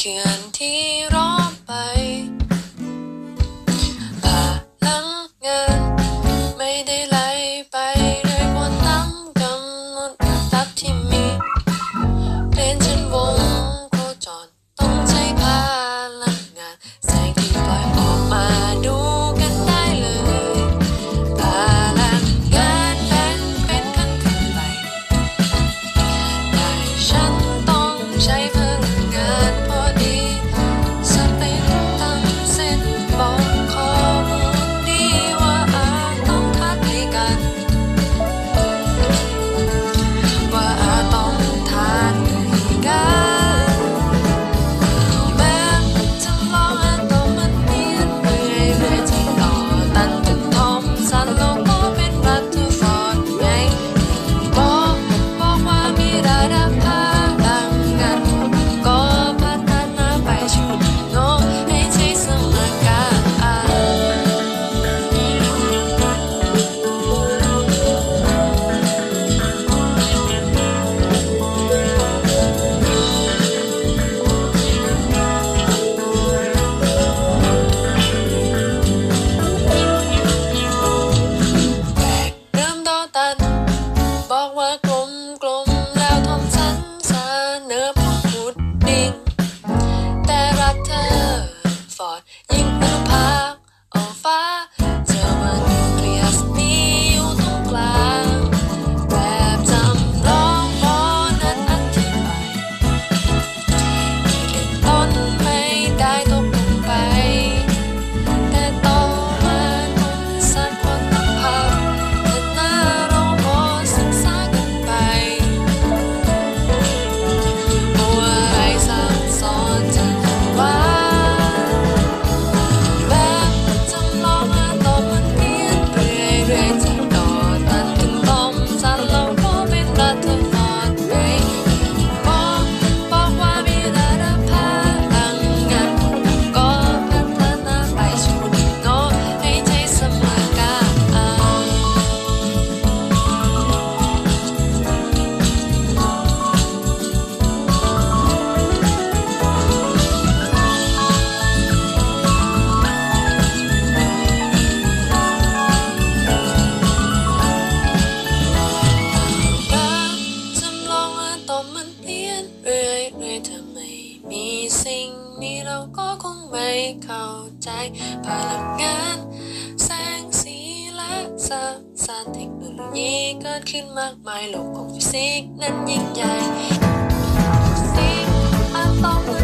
can't candy. ไม่เข้าใจพลังงาน แสงสีและสสารเทคโนโลยีเกิดขึ้นมากมายโลกของฟิสิกส์นั้นยิ่งใหญ่ฟิสิกส์อาตอม